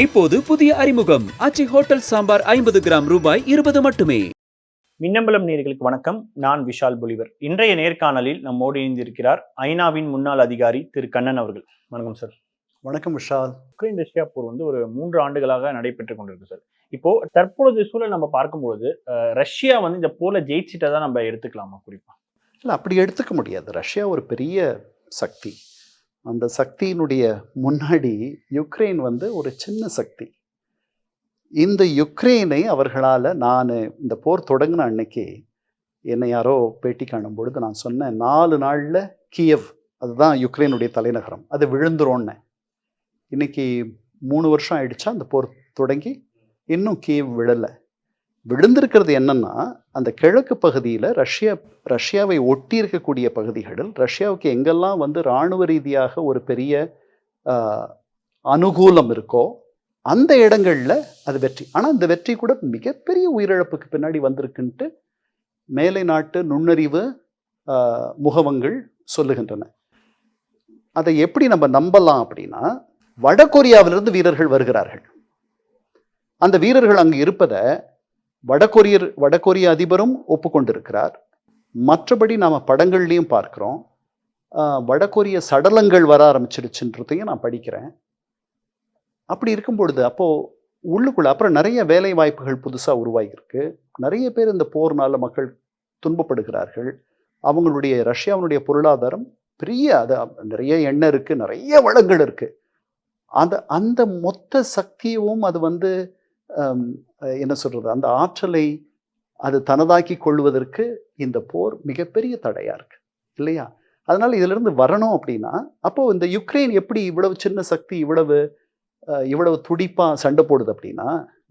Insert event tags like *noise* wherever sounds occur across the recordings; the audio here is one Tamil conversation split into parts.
இப்போது புதிய அறிமுகம். ஆச்சி ஹோட்டல் சாம்பார் ஐம்பது கிராம் ரூபாய் இருபது மட்டுமே. மின்னம்பலம் நேர்களுக்கு வணக்கம். நான் விஷால் பொலிவர். இன்றைய நேர்காணலில் நம்மோடு இணைந்திருக்கிறார் ஐநாவின் முன்னாள் அதிகாரி திரு கண்ணன் அவர்கள். வணக்கம் சார். வணக்கம் விஷால். உக்ரைன் ரஷ்யா போர் வந்து ஒரு மூன்று ஆண்டுகளாக நடைபெற்று கொண்டிருக்கு சார். இப்போ தற்பொழுது சூழல் நம்ம பார்க்கும்பொழுது ரஷ்யா வந்து இந்த போர்ல ஜெயிச்சிட்டா தான் நம்ம எடுத்துக்கலாமா குறிப்பா? இல்லை அப்படி எடுத்துக்க முடியாது. ரஷ்யா ஒரு பெரிய சக்தி. அந்த சக்தியினுடைய முன்னாடி யுக்ரைன் வந்து ஒரு சின்ன சக்தி. இந்த யுக்ரைனை அவர்களால் நான் இந்த போர் தொடங்கின அன்னைக்கு என்னை யாரோ பேட்டி காணும் பொழுது நான் சொன்னேன் நாலு நாளில் கியவ் அதுதான் யுக்ரைனுடைய தலைநகரம் அது விழுந்துரும்னு இன்னைக்கு மூணு வருஷம் ஆயிடுச்சா அந்த போர் தொடங்கி இன்னும் கியவ் விழலை. விழுந்திருக்கிறது என்னன்னா அந்த கிழக்கு பகுதியில் ரஷ்யா ரஷ்யாவை ஒட்டி இருக்கக்கூடிய பகுதிகளில் ரஷ்யாவுக்கு எங்கெல்லாம் வந்து இராணுவ ரீதியாக ஒரு பெரிய அனுகூலம் இருக்கோ அந்த இடங்களில் அது வெற்றி. ஆனால் இந்த வெற்றி கூட மிகப்பெரிய உயிரிழப்புக்கு பின்னாடி வந்திருக்குன்ட்டு மேலை நாட்டு நுண்ணறிவு முகவங்கள் சொல்லுகின்றன. அதை எப்படி நம்ம நம்பலாம் அப்படின்னா வடகொரியாவிலிருந்து வீரர்கள் வருகிறார்கள். அந்த வீரர்கள் அங்கு இருப்பதை வடகொரியர் வடகொரிய அதிபரும் ஒப்புக்கொண்டிருக்கிறார். மற்றபடி நாம் படங்கள்லையும் பார்க்குறோம். வடகொரிய சடலங்கள் வர ஆரம்பிச்சிடுச்சுன்றதையும் நான் படிக்கிறேன். அப்படி இருக்கும் பொழுது அப்போது உள்ளுக்குள்ள அப்புறம் நிறைய வேலை வாய்ப்புகள் புதுசாக உருவாகியிருக்கு. நிறைய பேர் இந்த போர்னால மக்கள் துன்பப்படுகிறார்கள். அவங்களுடைய ரஷ்யாவினுடைய பொருளாதாரம் பெரிய அது நிறைய எண்ணெய் இருக்குது நிறைய வளங்கள் இருக்குது அந்த அந்த மொத்த சக்தியும் அது வந்து என்ன சொல்றது? அந்த ஆற்றலை அது தனதாக்கி கொள்வதற்கு இந்த போர் மிகப்பெரிய தடையா இருக்கு இல்லையா? அதனால இதுல இருந்து வரணும் அப்படின்னா அப்போ இந்த யுக்ரைன் எப்படி இவ்வளவு சின்ன சக்தி இவ்வளவு இவ்வளவு துடிப்பா சண்டை போடுது அப்படின்னா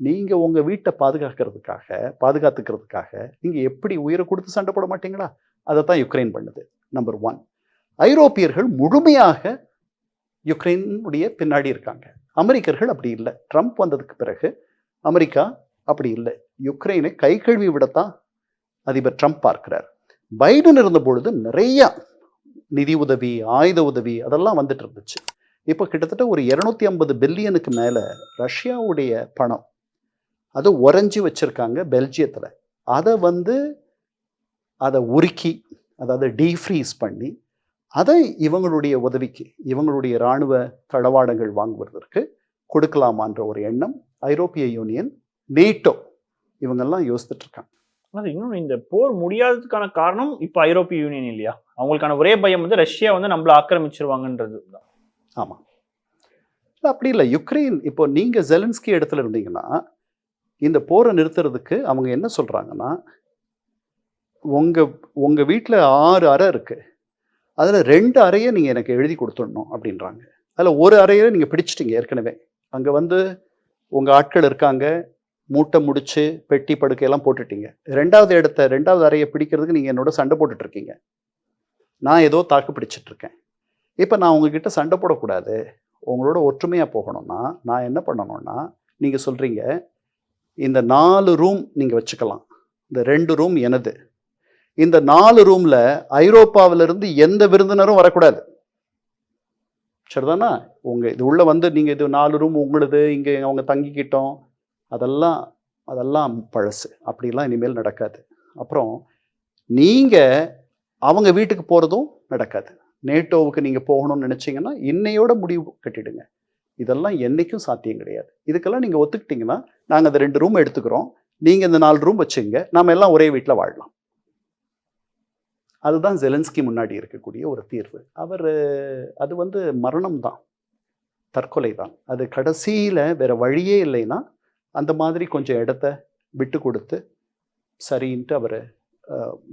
நீங்க உங்க வீட்டை பாதுகாக்கிறதுக்காக பாதுகாத்துக்கிறதுக்காக நீங்க எப்படி உயிரை கொடுத்து சண்டை போட மாட்டீங்களா? அதை தான் யுக்ரைன் பண்ணுது நம்பர் ஒன் ஐரோப்பியர்கள் முழுமையாக யுக்ரைனுடைய பின்னாடி இருக்காங்க. அமெரிக்கர்கள் அப்படி இல்லை. ட்ரம்ப் வந்ததுக்கு பிறகு அமெரிக்கா அப்படி இல்லை. யுக்ரைனை கை கழுவி விடத்தான் அதிபர் ட்ரம்ப் பார்க்கிறார். பைடன் இருந்த பொழுது நிறைய நிதி உதவி ஆயுத உதவி அதெல்லாம் வந்துட்டு இருந்துச்சு. இப்போ கிட்டத்தட்ட ஒரு இருநூத்தி ஐம்பது பில்லியனுக்கு மேலே ரஷ்யாவுடைய பணம் அது உறைஞ்சி வச்சுருக்காங்க பெல்ஜியத்தில். அதை வந்து அதை உருக்கி அதாவது டீஃப்ரீஸ் பண்ணி அதை இவங்களுடைய உதவிக்கு இவங்களுடைய இராணுவ தளவாடங்கள் வாங்குவதற்கு கொடுக்கலாமான்ற ஒரு எண்ணம் ஐரோப்பிய யூனியன் நேட்டோ இவங்கெல்லாம் யோசித்துட்டு இருக்காங்க ஆனா இன்னொன்று இந்த போர் முடியாததுக்கான காரணம் இப்போ ஐரோப்பிய யூனியன் இல்லையா? அவங்களுக்கான ஒரே பயம் வந்து ரஷ்யா வந்து நம்மள ஆக்கிரமிச்சிருவாங்கன்றது தான். ஆமாம் அப்படி இல்லை. யுக்ரைன் இப்போ நீங்கள் ஜெலன்ஸ்கி இடத்துல இருந்தீங்கன்னா இந்த போரை நிறுத்துறதுக்கு அவங்க என்ன சொல்கிறாங்கன்னா உங்கள் உங்கள் வீட்டில் ஆறு அறை இருக்குது அதில் ரெண்டு அறையை நீங்கள் எனக்கு எழுதி கொடுத்துடணும் அப்படின்றாங்க. அதில் ஒரு அறையை நீங்கள் பிடிச்சிட்டீங்க ஏற்கனவே. அங்கே வந்து உங்கள் ஆட்கள் இருக்காங்க மூட்டை முடிச்சு பெட்டி படுக்கையெல்லாம் போட்டுட்டீங்க. ரெண்டாவது இடத்த ரெண்டாவது அறையை பிடிக்கிறதுக்கு நீங்கள் என்னோட சண்டை போட்டுட்ருக்கீங்க நான் ஏதோ தாக்கு பிடிச்சிட்ருக்கேன் இப்போ நான் உங்ககிட்ட சண்டை போடக்கூடாது. உங்களோட ஒற்றுமையாக போகணும்னா நான் என்ன பண்ணணும்னா நீங்கள் சொல்கிறீங்க இந்த நாலு ரூம் நீங்கள் வச்சுக்கலாம். இந்த ரெண்டு ரூம் எனது. இந்த நாலு ரூமில் ஐரோப்பாவிலிருந்து எந்த விருந்தினரும் வரக்கூடாது. சரிதானா? உங்கள் இது உள்ளே வந்து நீங்கள் இது நாலு ரூம் உங்களுது இங்கே அவங்க தங்கிக்கிட்டோம். அதெல்லாம் அதெல்லாம் பழசு. அப்படிலாம் இனிமேல் நடக்காது. அப்புறம் நீங்கள் அவங்க வீட்டுக்கு போகிறதும் நடக்காது. நேட்டோவுக்கு நீங்கள் போகணும்னு நினச்சிங்கன்னா இன்னையோட முடிவு கட்டிடுங்க. இதெல்லாம் என்றைக்கும் சாத்தியம் கிடையாது. இதுக்கெல்லாம் நீங்கள் ஒத்துக்கிட்டிங்கன்னா நாங்கள் அந்த ரெண்டு ரூம் எடுத்துக்கிறோம். நீங்கள் இந்த நாலு ரூம் வச்சுங்க. நாம் எல்லாம் ஒரே வீட்டில் வாழலாம். அதுதான் ஜெலன்ஸ்கி முன்னாடி இருக்கக்கூடிய ஒரு தீர்வு. அவர் அது வந்து மரணம் தான் தற்கொலை தான் அது கடைசியில் வேற வழியே இல்லைன்னா அந்த மாதிரி கொஞ்சம் இடத்த விட்டு கொடுத்து சரின்ட்டு அவர்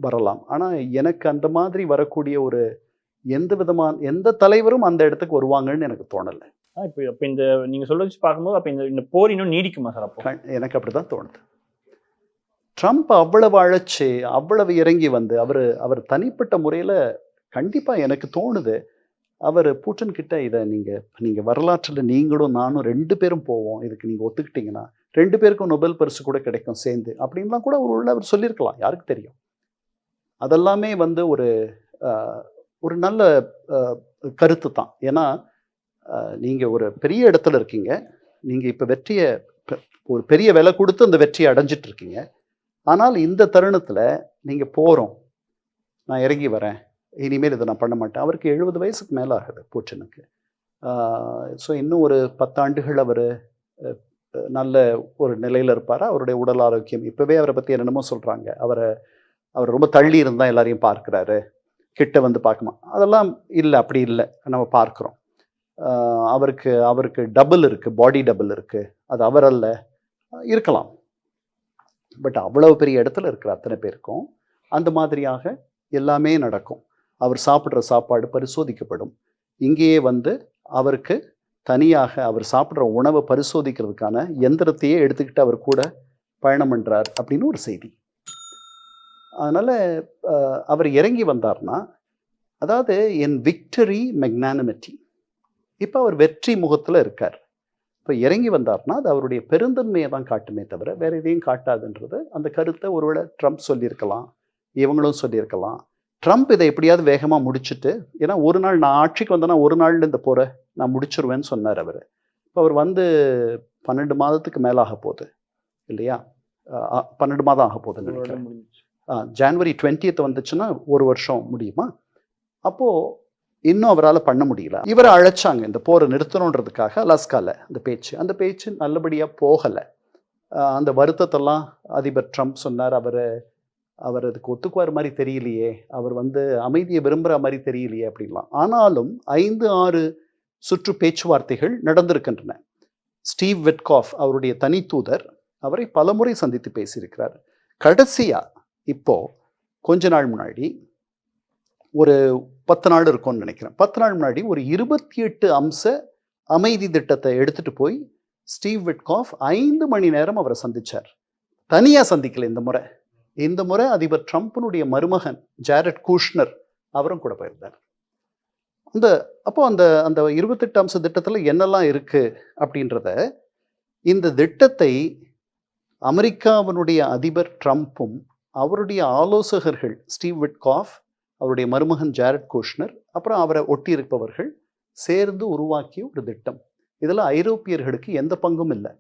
வரலாம். ஆனால் எனக்கு அந்த மாதிரி வரக்கூடிய ஒரு எந்த விதமான எந்த தலைவரும் அந்த இடத்துக்கு வருவாங்கன்னு எனக்கு தோணலை. இப்போ இப்போ இந்த நீங்க சொல்ல வச்சு பார்க்கும்போது அப்போ இந்த இந்த போர் இன்னும் நீடிக்குமா சார் அப்போ? எனக்கு அப்படி தான் தோணுது. ட்ரம்ப் அவ்வளவு அழைச்சி அவ்வளவு இறங்கி வந்து அவர் அவர் தனிப்பட்ட முறையில் கண்டிப்பாக எனக்கு தோணுது. அவர் பூட்டன் கிட்ட இதை நீங்கள் நீங்கள் வரலாற்றில் நீங்களும் நானும் ரெண்டு பேரும் போவோம். இதுக்கு நீங்கள் ஒத்துக்கிட்டீங்கன்னா ரெண்டு பேருக்கும் நொபெல் பரிசு கூட கிடைக்கும் சேர்ந்து. அப்படின்லாம் கூட ஒரு உள்ள அவர் சொல்லியிருக்கலாம். யாருக்கு தெரியும்? அதெல்லாமே வந்து ஒரு ஒரு நல்ல கருத்து தான். ஏன்னா நீங்கள் ஒரு பெரிய இடத்துல இருக்கீங்க. நீங்கள் இப்போ வெற்றியை ஒரு பெரிய விலை கொடுத்து அந்த வெற்றியை அடைஞ்சிட்டு இருக்கீங்க. ஆனால் இந்த தருணத்தில் நீங்கள் போகிறோம் நான் இறங்கி வரேன். இனிமேல் இதை நான் பண்ண மாட்டேன். அவருக்கு எழுபது வயசுக்கு மேலே ஆகுது பூச்சனுக்கு ஸோ இன்னும் ஒரு பத்தாண்டுகள் அவர் நல்ல ஒரு நிலையில் இருப்பார். அவருடைய உடல் ஆரோக்கியம் இப்போவே அவரை பற்றி என்னென்னமோ சொல்கிறாங்க அவரை அவர் ரொம்ப தள்ளி இருந்தால் எல்லாரையும் பார்க்குறாரு. கிட்ட வந்து பார்க்குமா? அதெல்லாம் இல்லை அப்படி இல்லை. நம்ம பார்க்குறோம். அவருக்கு அவருக்கு டபுள் இருக்குது பாடி டபுள் இருக்குது அது அவர் அல்ல. இருக்கலாம். பட் அவ்வளவு பெரிய இடத்துல இருக்கிற அத்தனை பேருக்கும் அந்த மாதிரியாக எல்லாமே நடக்கும். அவர் சாப்பிட்ற சாப்பாடு பரிசோதிக்கப்படும். இங்கேயே வந்து அவருக்கு தனியாக அவர் சாப்பிட்ற உணவை பரிசோதிக்கிறதுக்கான எந்திரத்தையே எடுத்துக்கிட்டு அவர் கூட பயணம் பண்ணுறார் அப்படின்னு ஒரு செய்தி. அதனால் அவர் இறங்கி வந்தார்னா அதாவது என் விக்டரி மெக்னானிமிட்டி இப்போ அவர் வெற்றி முகத்தில் இருக்கார். இப்போ இறங்கி வந்தார்னா அது அவருடைய பெருந்தன்மையை தான் காட்டுமே தவிர வேற எதையும் காட்டாதுன்றது அந்த கருத்தை ஒருவேளை ட்ரம்ப் சொல்லியிருக்கலாம் இவங்களும் சொல்லியிருக்கலாம். ட்ரம்ப் இதை எப்படியாவது வேகமாக முடிச்சுட்டு ஏன்னா ஒரு நாள் நான் ஆட்சிக்கு வந்தேன்னா ஒரு நாள் இந்த போரை நான் முடிச்சிருவேன்னு சொன்னார் அவர். இப்போ அவர் வந்து பன்னெண்டு மாதத்துக்கு மேலாக போகுது இல்லையா? பன்னெண்டு மாதம் ஆக போகுதுன்னு நினைக்கிறேன். ஜான்வரி டுவெண்ட்டியத் வந்துச்சுன்னா ஒரு வருஷம் முடியுமா? அப்போது இன்னும் அவரால் பண்ண முடியல. இவரை அழைச்சாங்க. இந்த போரை நிறுத்தணுன்றதுக்காக அலாஸ்கால அந்த பேச்சு. அந்த பேச்சு நல்லபடியாக போகலை. அந்த வருத்தத்தெல்லாம் அதிபர் ட்ரம்ப் சொன்னார். அவர் அவர் அதுக்கு ஒத்துக்குவார் மாதிரி தெரியலையே. அவர் வந்து அமைதியை விரும்புகிற மாதிரி தெரியலையே அப்படின்லாம். ஆனாலும் ஐந்து ஆறு சுற்று பேச்சுவார்த்தைகள் நடந்திருக்கின்றன. ஸ்டீவ் வெட்காஃப் அவருடைய தனி தூதர் அவரை பலமுறை சந்தித்து பேசியிருக்கிறார். கடைசியாக இப்போது கொஞ்ச நாள் முன்னாடி ஒரு பத்து நாள் இருக்கும்னு நினைக்கிறேன். பத்து நாள் முன்னாடி ஒரு இருபத்தி எட்டு அம்ச அமைதி திட்டத்தை எடுத்துட்டு போய் ஸ்டீவ் விட்காஃப் ஐந்து மணி நேரம் அவரை சந்திச்சார். தனியாக சந்திக்கல இந்த முறை. இந்த முறை அதிபர் ட்ரம்ப்பினுடைய மருமகன் ஜாரட் கூஷ்னர் அவரும் கூட போயிருந்தார். அந்த அப்போ அந்த அந்த இருபத்தெட்டு அம்ச திட்டத்தில் என்னெல்லாம் இருக்கு அப்படின்றத இந்த திட்டத்தை அமெரிக்காவினுடைய அதிபர் ட்ரம்ப்பும் அவருடைய ஆலோசகர்கள் ஸ்டீவ் விட்காஃப் அவருடைய மருமகன் ஜாரட் கோஷ்னர் அப்புறம் அவரை ஒட்டி இருப்பவர்கள் சேர்ந்து உருவாக்கிய ஒரு திட்டம். இதில் ஐரோப்பியர்களுக்கு எந்த பங்கும் இல்லை.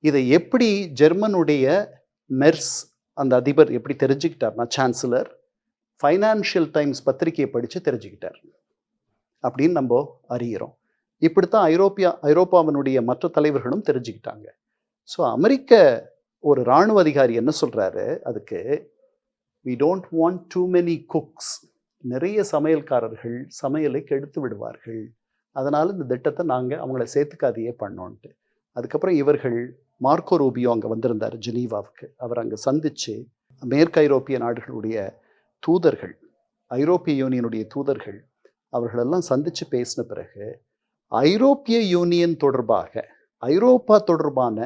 இதை எப்படி ஜெர்மனுடைய மெர்ஸ் அந்த அதிபர் எப்படி தெரிஞ்சுக்கிட்டார்னா சான்சலர் ஃபைனான்ஷியல் டைம்ஸ் பத்திரிகையை படித்து தெரிஞ்சுக்கிட்டார். அப்படின்னு நம்ம அறிகிறோம் இப்படித்தான் ஐரோப்பியா ஐரோப்பாவினுடைய மற்ற தலைவர்களும் தெரிஞ்சுக்கிட்டாங்க. ஸோ அமெரிக்க ஒரு இராணுவ அதிகாரி என்ன சொல்றாரு? அதுக்கு we don't want too many cooks நிறைய சமையல்காரர்கள் சமையலை கெடுத்து விடுவார்கள். அதனால் இந்த திட்டத்தை நாங்கள் அவங்கள சேர்த்துக்காதையே பண்ணோன்ட்டு. அதுக்கப்புறம் இவர்கள் மார்க்கோ ரூபியோ அங்கே வந்திருந்தார் ஜெனீவாவுக்கு. அவர் அங்கே சந்தித்து மேற்கு ஐரோப்பிய நாடுகளுடைய தூதர்கள் ஐரோப்பிய யூனியனுடைய தூதர்கள் அவர்களெல்லாம் சந்தித்து பேசின பிறகு ஐரோப்பிய யூனியன் தொடர்பாக ஐரோப்பா தொடர்பான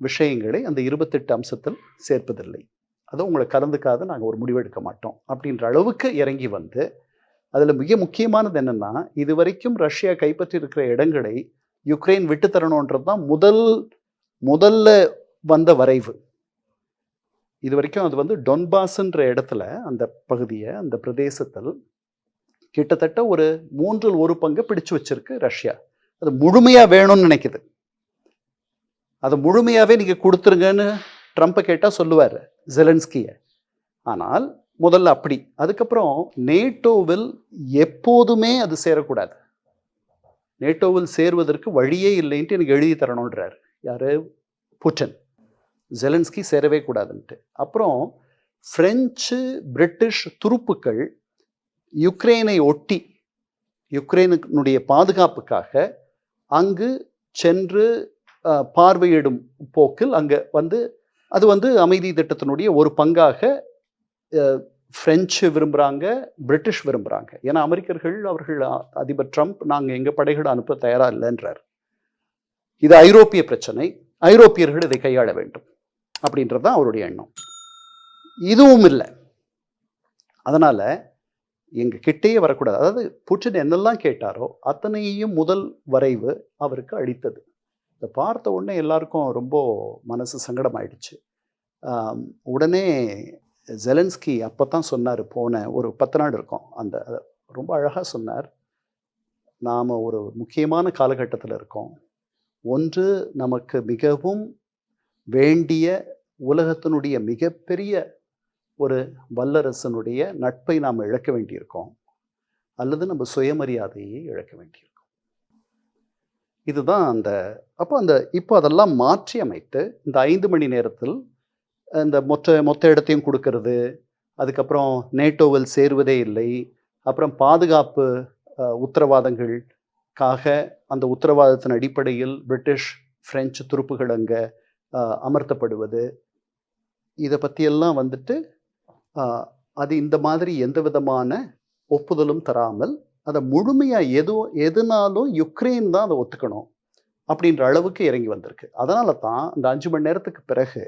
விஷயங்களை அந்த இருபத்தெட்டு அம்சத்தில் சேர்ப்பதில்லை. அதை உங்களை கலந்துக்காத நாங்கள் ஒரு முடிவெடுக்க மாட்டோம். அப்படின்ற அளவுக்கு இறங்கி வந்து அதில் மிக முக்கியமானது என்னென்னா இது வரைக்கும் ரஷ்யா கைப்பற்றி இருக்கிற இடங்களை யுக்ரைன் விட்டு தரணுன்றது தான் முதல் முதல்ல வந்த வரைவு. இது வரைக்கும் அது வந்து டொன்பாஸ்ன்ற இடத்துல அந்த பகுதியை அந்த பிரதேசத்தில் கிட்டத்தட்ட ஒரு மூன்றில் ஒரு பங்கு பிடிச்சு வச்சிருக்கு ரஷ்யா. அது முழுமையாக வேணும்னு நினைக்குது. அதை முழுமையாகவே நீங்கள் கொடுத்துருங்கன்னு ட்ரம்ப்பை கேட்டால் சொல்லுவார். ஜெலன்ஸ்கியை ஆனால் முதல்ல அப்படி. அதுக்கப்புறம் நேட்டோவில் எப்போதுமே அது சேரக்கூடாது. நேட்டோவில் சேருவதற்கு வழியே இல்லைன்ட்டு எனக்கு எழுதி தரணுன்றார். யார்? புட்டன். ஜெலன்ஸ்கி சேரவே கூடாதுன்ட்டு. அப்புறம் பிரெஞ்சு பிரிட்டிஷ் துருப்புக்கள் யுக்ரைனை ஒட்டி யுக்ரைனுடைய பாதுகாப்புக்காக அங்கு சென்று பார்வையிடும் போக்கில் அங்கே வந்து அது வந்து அமைதி திட்டத்தினுடைய ஒரு பங்காக ஃப்ரெஞ்சு விரும்புகிறாங்க பிரிட்டிஷ் விரும்புகிறாங்க ஏன்னா அமெரிக்கர்கள் அவர்கள் அதிபர் ட்ரம்ப் நாங்கள் எங்கள் படைகளை அனுப்ப தயாராக இல்லைன்றார். இது ஐரோப்பிய பிரச்சனை. ஐரோப்பியர்கள் இதை கையாள வேண்டும். அப்படின்றது தான் அவருடைய எண்ணம். இதுவும் இல்லை. அதனால் எங்கள் கிட்டேயே வரக்கூடாது. அதாவது புட்டின் என்னெல்லாம் கேட்டாரோ அத்தனையும் முதல் வரைவு அவருக்கு அளித்தது. இதை பார்த்த உடனே எல்லாருக்கும் ரொம்ப மனசு சங்கடமாயிடுச்சு. உடனே ஜெலன்ஸ்கி அப்போ தான் சொன்னார் போன ஒரு பத்து நாள் இருக்கும். அந்த ரொம்ப அழகாக சொன்னார். நாம் ஒரு முக்கியமான காலகட்டத்தில் இருக்கோம். ஒன்று நமக்கு மிகவும் வேண்டிய உலகத்தினுடைய மிகப்பெரிய ஒரு வல்லரசனுடைய நட்பை நாம் இழக்க வேண்டியிருக்கோம். அல்லது நம்ம சுயமரியாதையை இழக்க வேண்டியிருக்கோம். இதுதான் அந்த அப்போ அந்த இப்போ அதெல்லாம் மாற்றி அமைத்து இந்த ஐந்து மணி நேரத்தில் இந்த மொத்த மொத்த இடத்தையும் கொடுக்கறது அதுக்கப்புறம் நேட்டோவில் சேருவதே இல்லை அப்புறம் பாதுகாப்பு உத்தரவாதங்களுக்காக அந்த உத்தரவாதத்தின் அடிப்படையில் பிரிட்டிஷ் பிரெஞ்சு துருப்புகள் அங்கே அமர்த்தப்படுவது. இதை பற்றியெல்லாம் வந்துட்டு அது இந்த மாதிரி எந்த விதமான ஒப்புதலும் தராமல் அதை முழுமையாக எது எதுனாலும் யுக்ரைன் தான் அதை ஒத்துக்கணும் அப்படின்ற அளவுக்கு இறங்கி வந்திருக்கு. அதனால தான் இந்த அஞ்சு மணி நேரத்துக்கு பிறகு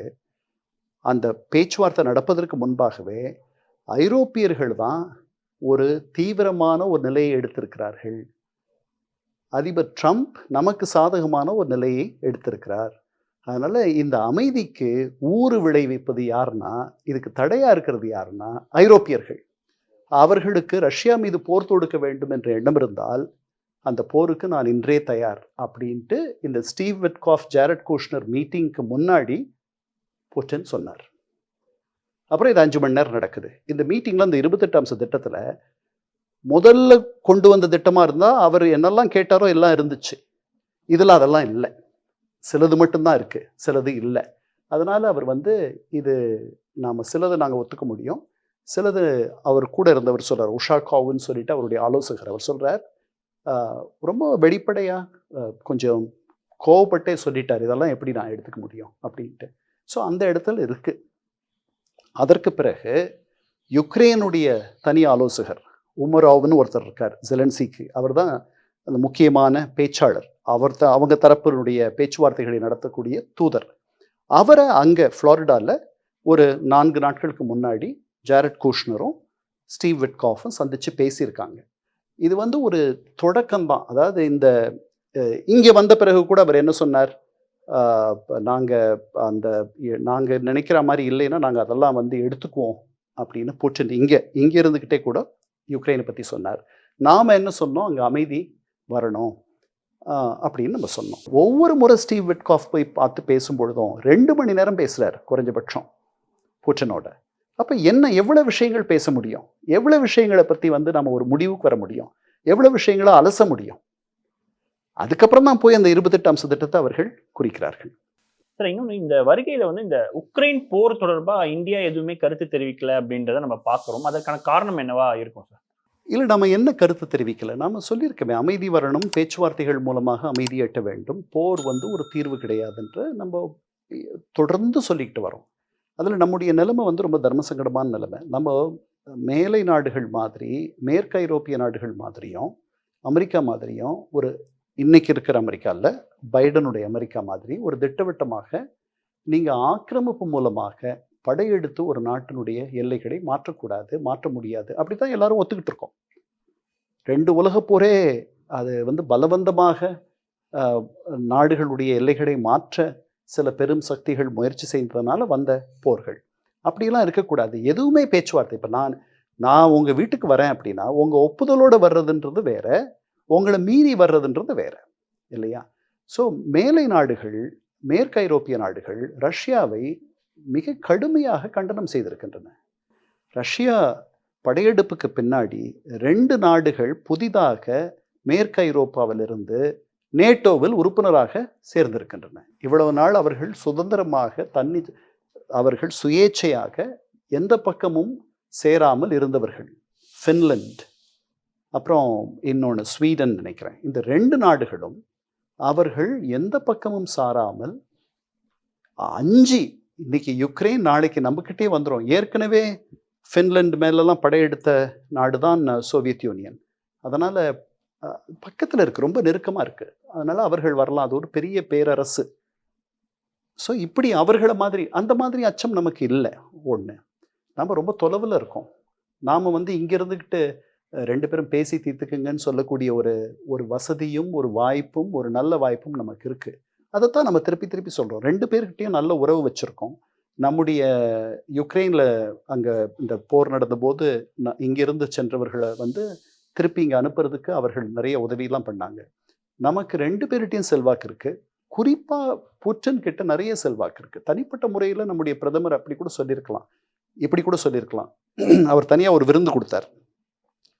அந்த பேச்சுவார்த்தை நடப்பதற்கு முன்பாகவே ஐரோப்பியர்கள் தான் ஒரு தீவிரமான ஒரு நிலையை எடுத்திருக்கிறார்கள். அதிபர் ட்ரம்ப் நமக்கு சாதகமான ஒரு நிலையை எடுத்திருக்கிறார். அதனால இந்த அமைதிக்கு ஊறு விளைவிப்பது யாருன்னா இதுக்கு தடையா இருக்கிறது யாருன்னா ஐரோப்பியர்கள். அவர்களுக்கு ரஷ்யா மீது போர் தொடுக்க வேண்டும் என்ற எண்ணம் இருந்தால் அந்த போருக்கு நான் இன்றே தயார் அப்படின்ட்டு இந்த ஸ்டீவ் விட்காஃப் ஜாரட் கோஷ்னர் மீட்டிங்க்கு முன்னாடி புட்டின் சொன்னார். அப்புறம் இது அஞ்சு மணி நேரம் நடக்குது. இந்த மீட்டிங்கில் அந்த இருபத்தெட்டு அம்ச திட்டத்தில் முதல்ல கொண்டு வந்த திட்டமாக இருந்தால் அவர் என்னெல்லாம் கேட்டாரோ எல்லாம் இருந்துச்சு. இதில் அதெல்லாம் இல்லை. சிலது மட்டும்தான் இருக்குது சிலது இல்லை. அதனால் அவர் வந்து இது நாம் சிலது நாங்கள் ஒத்துக்க முடியும். சிலது அவர் கூட இருந்தவர் சொல்கிறார் உஷா காவுன்னு சொல்லிட்டு அவருடைய ஆலோசகர் அவர் சொல்கிறார் ரொம்ப வெளிப்படையாக கொஞ்சம் கோவப்பட்டே சொல்லிட்டார் இதெல்லாம் எப்படி நான் எடுத்துக்க முடியும் அப்படின்ட்டு. ஸோ அந்த இடத்துல இருக்குது அதற்கு பிறகு யுக்ரைனுடைய தனி ஆலோசகர் உமராவ்னு ஒருத்தர் இருக்கார் ஜெலன்சிக்கு அவர் தான் அந்த முக்கியமான பேச்சாளர். அவர் தான் அவங்க தரப்பினுடைய பேச்சுவார்த்தைகளை நடத்தக்கூடிய தூதர். அவரை அங்கே ஃப்ளாரிடாவில் ஒரு நான்கு நாட்களுக்கு முன்னாடி ஜாரட் கூஷ்னரும் ஸ்டீவ் விட்காஃபும் சந்தித்து பேசியிருக்காங்க. இது வந்து ஒரு தொடக்கம்தான். அதாவது இந்த இங்கே வந்த பிறகு கூட அவர் என்ன சொன்னார்? நாங்கள் அந்த நாங்கள் நினைக்கிற மாதிரி இல்லைன்னா நாங்கள் அதெல்லாம் வந்து எடுத்துக்குவோம் அப்படின்னு புட்டின் இங்கே இங்கே இருந்துக்கிட்டே கூட யுக்ரைனை பற்றி சொன்னார். நாம் என்ன சொன்னோம்? அங்கே அமைதி வரணும் அப்படின்னு நம்ம சொன்னோம். ஒவ்வொரு முறை ஸ்டீவ் விட்காஃப் போய் பார்த்து பேசும்பொழுதும் ரெண்டு மணி நேரம் பேசுகிறார் குறைஞ்சபட்சம் புட்டினோட. அப்போ என்ன எவ்வளோ விஷயங்கள் பேச முடியும்? எவ்வளோ விஷயங்களை பற்றி வந்து நம்ம ஒரு முடிவுக்கு வர முடியும்? எவ்வளோ விஷயங்களை அலச முடியும்? அதுக்கப்புறம் தான் போய் அந்த இருபத்தெட்டு அம்ச திட்டத்தை அவர்கள் குறிக்கிறார்கள். சார் இன்னொன்று இந்த வருகையில வந்து இந்த உக்ரைன் போர் தொடர்பா இந்தியா எதுவுமே கருத்து தெரிவிக்கல அப்படின்றத நம்ம பார்க்குறோம். அதற்கான காரணம் என்னவா இருக்கும் சார்? இல்லை நம்ம என்ன கருத்து தெரிவிக்கல? நாம சொல்லியிருக்கோமே அமைதி வரணும் பேச்சுவார்த்தைகள் மூலமாக அமைதி எட்ட வேண்டும். போர் வந்து ஒரு தீர்வு கிடையாதுன்ற நம்ம தொடர்ந்து சொல்லிக்கிட்டு வரோம். அதில் நம்முடைய நிலைமை வந்து ரொம்ப தர்மசங்கடமான நிலைமை. நம்ம மேலை நாடுகள் மாதிரி மேற்கு ஐரோப்பிய நாடுகள் மாதிரியும் அமெரிக்கா மாதிரியும் ஒரு இன்னைக்கு இருக்கிற அமெரிக்காவில் பைடனுடைய அமெரிக்கா மாதிரி ஒரு திட்டவட்டமாக நீங்கள் ஆக்கிரமிப்பு மூலமாக படையெடுத்து ஒரு நாட்டினுடைய எல்லைகளை மாற்றக்கூடாது மாற்ற முடியாது. அப்படி தான் எல்லாரும் ஒத்துக்கிட்டு இருக்கோம். ரெண்டு உலகப் போரே அது வந்து பலவந்தமாக நாடுகளுடைய எல்லைகளை மாற்ற சில பெரும் சக்திகள் முயற்சி செய்ததுனால வந்த போர்கள். அப்படியெல்லாம் இருக்கக்கூடாது. எதுவுமே பேச்சுவார்த்தை. இப்போ நான் நான் உங்கள் வீட்டுக்கு வரேன் அப்படின்னா உங்கள் ஒப்புதலோடு வர்றதுன்றது வேற உங்களை மீறி வர்றதுன்றது வேற இல்லையா? ஸோ மேலை நாடுகள் மேற்கு ஐரோப்பிய நாடுகள் ரஷ்யாவை மிக கடுமையாக கண்டனம் செய்திருக்கின்றன. ரஷ்யா படையெடுப்புக்கு பின்னாடி ரெண்டு நாடுகள் புதிதாக மேற்கு ஐரோப்பாவிலிருந்து நேட்டோவில் உறுப்பினராக சேர்ந்திருக்கின்றன. இவ்வளவு நாள் அவர்கள் சுதந்திரமாக தன்னி அவர்கள் சுயேட்சையாக எந்த பக்கமும் சேராமல் இருந்தவர்கள். ஃபின்லண்ட் அப்புறம் இன்னொன்று ஸ்வீடன் நினைக்கிறேன். இந்த ரெண்டு நாடுகளும் அவர்கள் எந்த பக்கமும் சாராமல் அஞ்சு இன்னைக்கு யுக்ரைன் நாளைக்கு நம்மக்கிட்டே வந்துடும் ஏற்கனவே ஃபின்லாந்து மேலெல்லாம் படையெடுத்த நாடு தான் சோவியத் யூனியன். அதனால் பக்கத்தில் இருக்கு. ரொம்ப நெருக்கமாக இருக்குது அதனால் அவர்கள் வரலாம். அது ஒரு பெரிய பேரரசு. ஸோ இப்படி அவர்களை மாதிரி அந்த மாதிரி அச்சம் நமக்கு இல்லை. ஒன்று நம்ம ரொம்ப தொலைவில் இருக்கோம். நாம் வந்து இங்கே இருந்துக்கிட்டு ரெண்டு பேரும் பேசி தீர்த்துக்குங்கன்னு சொல்லக்கூடிய ஒரு ஒரு வசதியும் ஒரு வாய்ப்பும் ஒரு நல்ல வாய்ப்பும் நமக்கு இருக்குது அதைத்தான் நம்ம திருப்பி திருப்பி சொல்கிறோம் ரெண்டு பேர்கிட்டையும் நல்ல உறவு வச்சுருக்கோம். நம்முடைய யுக்ரைனில் அங்கே இந்த போர் நடந்தபோது ந- இங்கிருந்து சென்றவர்களை வந்து திருப்பி இங்கே அனுப்புறதுக்கு அவர்கள் நிறைய உதவியெல்லாம் பண்ணாங்க. நமக்கு ரெண்டு பேர்கிட்டையும் செல்வாக்கு இருக்குது குறிப்பாக புட்டின் கிட்ட நிறைய செல்வாக்கு இருக்குது தனிப்பட்ட முறையில் நம்முடைய பிரதமர் அப்படி கூட சொல்லியிருக்கலாம். இப்படி கூட சொல்லியிருக்கலாம். *clears throat* அவர் தனியாக ஒரு விருந்து கொடுத்தார்.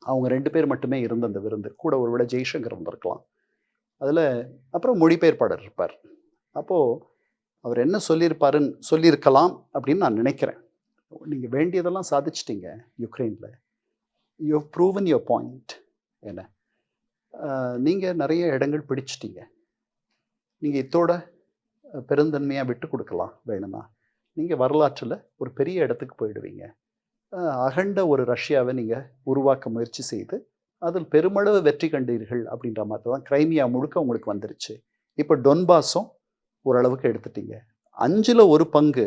அவங்க ரெண்டு பேர் மட்டுமே இருந்த அந்த விருந்து. கூட ஒரு விட ஜெய்சங்கர் வந்திருக்கலாம். அதில் அப்புறம் மொழிபெயர்ப்பாளர் இருப்பார். அப்போது அவர் என்ன சொல்லியிருப்பாருன்னு சொல்லியிருக்கலாம் அப்படின்னு நான் நினைக்கிறேன். நீங்கள் வேண்டியதெல்லாம் சாதிச்சிட்டிங்க யுக்ரைனில். யூ ப்ரூவன் யுவர் பாயிண்ட் என்ன? நீங்கள் நிறைய இடங்கள் பிடிச்சிட்டீங்க. நீங்கள் இத்தோட பெருந்தன்மையாக விட்டு கொடுக்கலாம் வேணுமா? நீங்கள் வரலாற்றில் ஒரு பெரிய இடத்துக்கு போயிடுவீங்க. அகண்ட ஒரு ரஷ்யாவை நீங்கள் உருவாக்க முயற்சி செய்து அதில் பெருமளவு வெற்றி கண்டீர்கள் அப்படின்ற மாதிரி தான் கிரைமியா முழுக்க உங்களுக்கு வந்துருச்சு. இப்போ டொன்பாஸும் ஓரளவுக்கு எடுத்துட்டீங்க. அஞ்சில் ஒரு பங்கு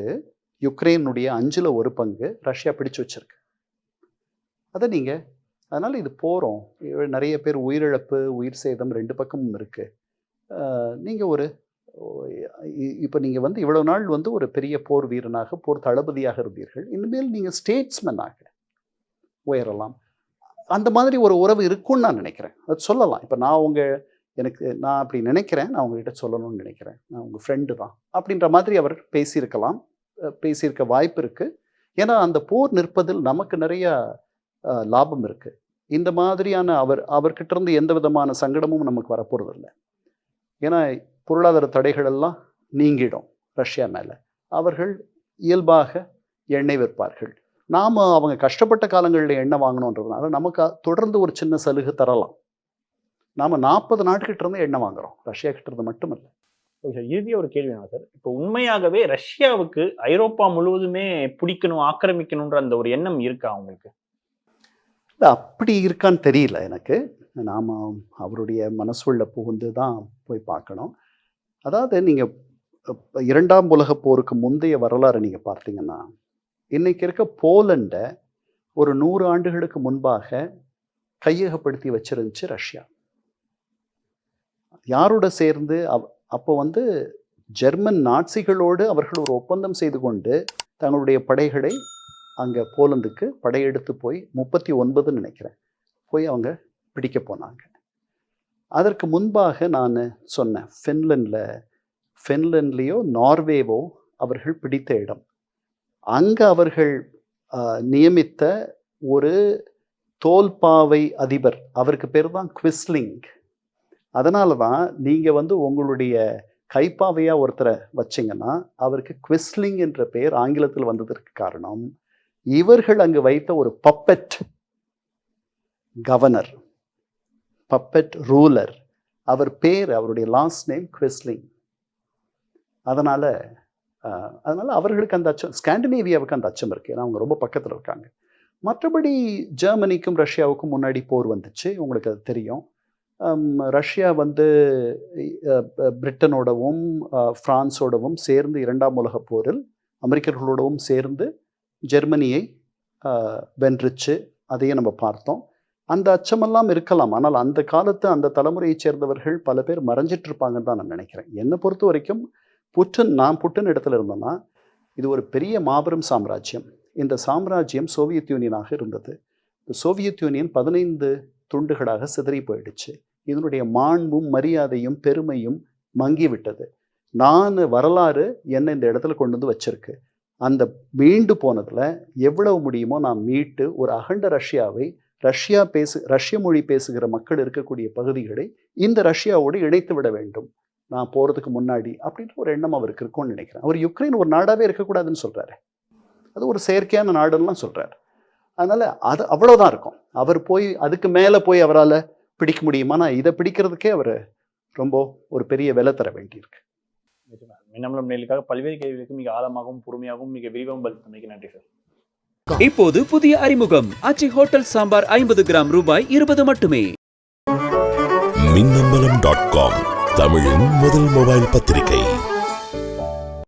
யுக்ரைனுடைய அஞ்சில் ஒரு பங்கு ரஷ்யா பிடிச்சு வச்சிருக்கு. அதை நீங்கள் அதனால் இது போகிறோம் நிறைய பேர் உயிரிழப்பு உயிர் சேதம் ரெண்டு பக்கமும் இருக்குது நீங்கள் ஒரு இப்போ நீங்கள் வந்து இவ்வளோ நாள் வந்து ஒரு பெரிய போர் வீரனாக போர் தளபதியாக இருந்தீர்கள். இனிமேல் நீங்கள் ஸ்டேட்ஸ்மேனாக உயரலாம். அந்த மாதிரி ஒரு உறவு இருக்கும்னு நான் நினைக்கிறேன். அது சொல்லலாம். இப்போ நான் உங்கள் எனக்கு நான் அப்படி நினைக்கிறேன். நான் உங்ககிட்ட சொல்லணும்னு நினைக்கிறேன். நான் உங்கள் ஃப்ரெண்டு தான். அப்படின்ற மாதிரி அவர் பேசியிருக்கலாம். பேசியிருக்க வாய்ப்பு இருக்குது ஏன்னா அந்த போர் நிற்பதில் நமக்கு நிறையா லாபம் இருக்குது இந்த மாதிரியான அவர் அவர்கிட்ட இருந்து எந்த விதமான சங்கடமும் நமக்கு வரப்போகிறது இல்லை ஏன்னா பொருளாதார தடைகள் எல்லாம் நீங்கிடும் ரஷ்யா மேலே. அவர்கள் இயல்பாக எண்ணெய் விற்பார்கள். நாம் அவங்க கஷ்டப்பட்ட காலங்களில் எண்ணெய் வாங்கணுன்றதுனால நமக்கு தொடர்ந்து ஒரு சின்ன சலுகை தரலாம். நாம் நாற்பது நாட்டுக்கிட்ட இருந்து எண்ணெய் வாங்குறோம். ரஷ்யா கிட்ட இருந்து மட்டுமல்ல. ஓகே ஒரு கேள்வி தான் சார். இப்போ உண்மையாகவே ரஷ்யாவுக்கு ஐரோப்பா முழுவதுமே பிடிக்கணும் ஆக்கிரமிக்கணுன்ற அந்த ஒரு எண்ணம் இருக்கா அவங்களுக்கு அப்படி இருக்கான்னு தெரியல எனக்கு. நாம் அவருடைய மனசுள்ள புகுந்து தான் போய் பார்க்கணும். அதாவது நீங்கள் இரண்டாம் உலகப் போருக்கு முந்தைய வரலாறு நீங்கள் பார்த்தீங்கன்னா இன்றைக்கி இருக்க போலண்டை ஒரு நூறு ஆண்டுகளுக்கு முன்பாக கையகப்படுத்தி வச்சிருந்துச்சு ரஷ்யா. யாரோட சேர்ந்து அவ் அப்போ வந்து ஜெர்மன் நாட்சிகளோடு அவர்கள் ஒரு ஒப்பந்தம் செய்து கொண்டு தங்களுடைய படைகளை அங்கே போலந்துக்கு படையெடுத்து போய் முப்பத்தி ஒன்பதுன்னு நினைக்கிறேன். போய் அவங்க பிடிக்க போனாங்க. அதற்கு முன்பாக நான் சொன்னேன் ஃபின்லண்டில் ஃபின்லண்ட்லேயோ நார்வேவோ அவர்கள் பிடித்த இடம். அங்கே அவர்கள் நியமித்த ஒரு தோல்பாவை அதிபர் அவருக்கு பேர் தான் குவிஸ்லிங். அதனால தான் நீங்கள் வந்து உங்களுடைய கைப்பாவையாக ஒருத்தரை வச்சீங்கன்னா அவருக்கு குவிஸ்லிங் என்ற பெயர் ஆங்கிலத்தில் வந்ததற்கு காரணம். இவர்கள் அங்கு வைத்த ஒரு பப்பெட் கவர்னர் பப்பெட் ரூலர் அவர் பேர் அவருடைய லாஸ்ட் நேம் குவிஸ்லிங் அதனால அதனால் அதனால அவர்களுக்கு அந்த அச்சம் ஸ்காண்டினேவியாவுக்கு அந்த அச்சம் இருக்கு. ஏன்னா அவங்க ரொம்ப பக்கத்தில் இருக்காங்க. மற்றபடி ஜெர்மனிக்கும் ரஷ்யாவுக்கும் முன்னாடி போர் வந்துச்சு. உங்களுக்கு அது தெரியும். ரஷ்யா வந்து பிரிட்டனோடவும் ஃப்ரான்ஸோடவும் சேர்ந்து இரண்டாம் உலகப் போரில் அமெரிக்கர்களோடவும் சேர்ந்து ஜெர்மனியை வென்றுச்சு. அதையே நம்ம பார்த்தோம். அந்த அச்சமெல்லாம் இருக்கலாம். ஆனால் அந்த காலத்து அந்த தலைமுறையைச் சேர்ந்தவர்கள் பல பேர் மறைஞ்சிட்டு இருப்பாங்கன்னு தான் நான் நினைக்கிறேன். என்னை பொறுத்த வரைக்கும் புட்டின் நான் புட்டின் இடத்துல இருந்தேன்னா இது ஒரு பெரிய மாபெரும் சாம்ராஜ்யம். இந்த சாம்ராஜ்யம் சோவியத் யூனியனாக இருந்தது. இந்த சோவியத் யூனியன் பதினைந்து துண்டுகளாக சிதறி போயிடுச்சு. இதனுடைய மாண்பும் மரியாதையும் பெருமையும் மங்கி விட்டது நான் வரலாறு என்னை இந்த இடத்துல கொண்டு வந்து வச்சிருக்கு. அந்த மீண்டு போனதில் எவ்வளவு முடியுமோ நான் மீட்டு ஒரு அகண்ட ரஷ்யாவை ரஷ்யா பேசு ரஷ்ய மொழி பேசுகிற மக்கள் இருக்கக்கூடிய பகுதிகளை இந்த ரஷ்யாவோடு இணைத்து விட வேண்டும். நான் போகிறதுக்கு முன்னாடி அப்படின்ற ஒரு எண்ணம் அவருக்கு இருக்கும்னு நினைக்கிறேன். அவர் யுக்ரைன் ஒரு நாடாகவே இருக்கக்கூடாதுன்னு சொல்கிறாரு அது ஒரு செயற்கையான நாடுலாம் சொல்கிறார் அதனால் அது அவ்வளோதான் இருக்கும். அவர் போய் அதுக்கு மேலே போய் அவரால் பிடிக்க முடியுமா? நான் இதை பிடிக்கிறதுக்கே அவர் ரொம்ப ஒரு பெரிய விலை தர வேண்டியிருக்கு. மின்னம்பலம் நேர்களுக்காக பல்வேறு கேள்விகளுக்கு மிக ஆழமாகவும் பொறுமையாகவும் மிக விரிவாகவும் பதில் தந்தமைக்கு நன்றி சார். இப்போது புதிய அறிமுகம். ஆச்சி ஹோட்டல் சாம்பார் ஐம்பது கிராம் ரூபாய் இருபது மட்டுமே. மின்னம்பலம் டாட் காம் தமிழின் முதல் மொபைல் பத்திரிகை.